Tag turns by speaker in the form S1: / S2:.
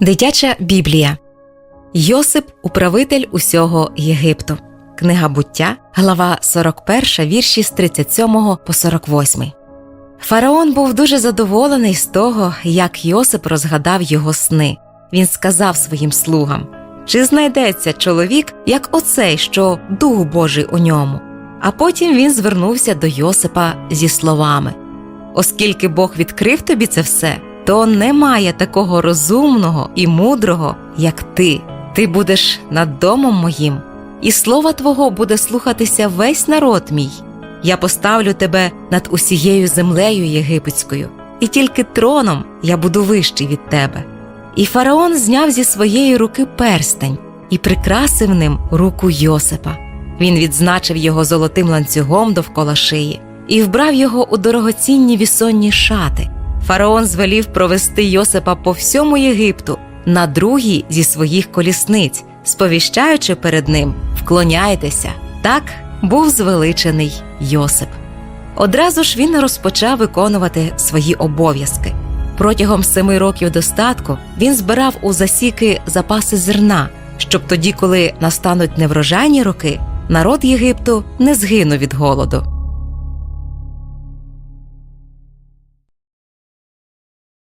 S1: Дитяча Біблія Йосип управитель усього Єгипту. Книга буття, глава 41, вірші з 37 по 48. Фараон був дуже задоволений з того, як Йосип розгадав його сни. Він сказав своїм слугам: Чи знайдеться чоловік, як оцей, що дух Божий у ньому? А потім він звернувся до Йосипа зі словами: Оскільки Бог відкрив тобі це все, то немає такого розумного і мудрого, як ти. Ти будеш над домом моїм, і слова Твого буде слухатися весь народ мій. Я поставлю тебе над усією землею єгипетською, і тільки троном я буду вищий від тебе. І фараон зняв зі своєї руки перстень і прикрасив ним руку Йосипа. Він відзначив його золотим ланцюгом довкола шиї і вбрав його у дорогоцінні вісонні шати. Фараон звелів провести Йосипа по всьому Єгипту на другій зі своїх колісниць, сповіщаючи перед ним Вклоняйтеся. Так був звеличений Йосип. Одразу ж він розпочав виконувати свої обов'язки. Протягом семи років достатку він збирав у засіки запаси зерна, щоб тоді, коли настануть неврожайні роки, народ Єгипту не згинув від голоду.